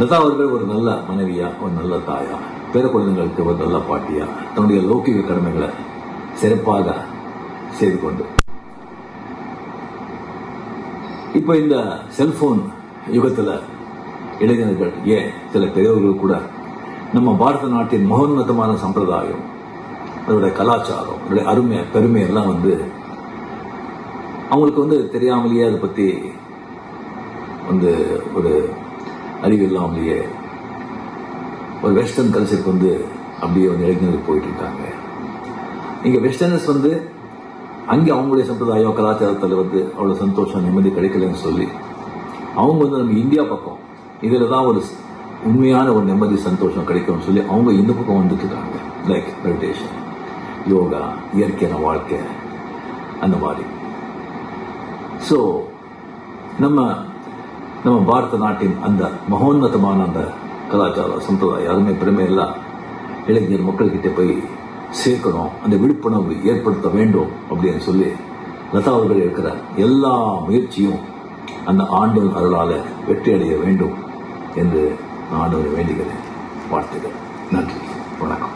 லதா அவர்கள் ஒரு நல்ல மனைவியா ஒரு நல்ல தாயா பேர குழந்தைங்களுக்கு ஒரு நல்ல பாட்டியா தன்னுடைய லௌகிக கடமைகளை சிறப்பாக செய்து கொண்டு. இப்போ இந்த செல்போன் யுகத்தில் இளைஞர்கள் ஏன் சில பெரியவர்கள் கூட நம்ம பாரத நாட்டின் மகோன்னதமான சம்பிரதாயம் அதோடைய கலாச்சாரம் அதோடைய அருமை பெருமை எல்லாம் வந்து அவங்களுக்கு வந்து தெரியாமலேயே அதை பற்றி வந்து ஒரு அறிவு இல்லாமலேயே ஒரு வெஸ்டர்ன் கல்ச்சருக்கு வந்து அப்படியே வந்து இளைஞர்கள் போயிட்டு இருக்காங்க இங்கே வெஸ்டர்னர்ஸ் வந்து அங்கே அவங்களுடைய சம்பிரதாயம் கலாச்சாரத்தில் வந்து அவ்வளோ சந்தோஷம் நிம்மதி கிடைக்கலன்னு சொல்லி அவங்க வந்து நம்ம இந்தியா பக்கம் இதில் தான் ஒரு உண்மையான ஒரு நிம்மதி சந்தோஷம் கிடைக்கும்னு சொல்லி அவங்க இந்த பக்கம் வந்துட்டு இருக்காங்க லைக் மெடிடேஷன் யோகா இயற்கையான வாழ்க்கை அந்த மாதிரி. ஸோ நம்ம நம்ம பாரத நாட்டின் அந்த மகோன்னதமான அந்த கலாச்சார சம்பிரதாயம் யாருமே பெருமையெல்லாம் இளைஞர் மக்கள்கிட்ட போய் சேர்க்கணும் அந்த விழிப்புணர்வு ஏற்படுத்த வேண்டும் அப்படின்னு சொல்லி லதா அவர்கள் இருக்கிற எல்லா முயற்சியும் அந்த ஆண்டவன் அருளால் வெற்றி அடைய வேண்டும் என்று நான் ஆண்டவரை வேண்டுகிறேன். வாழ்த்துகிறேன் நன்றி. வணக்கம்.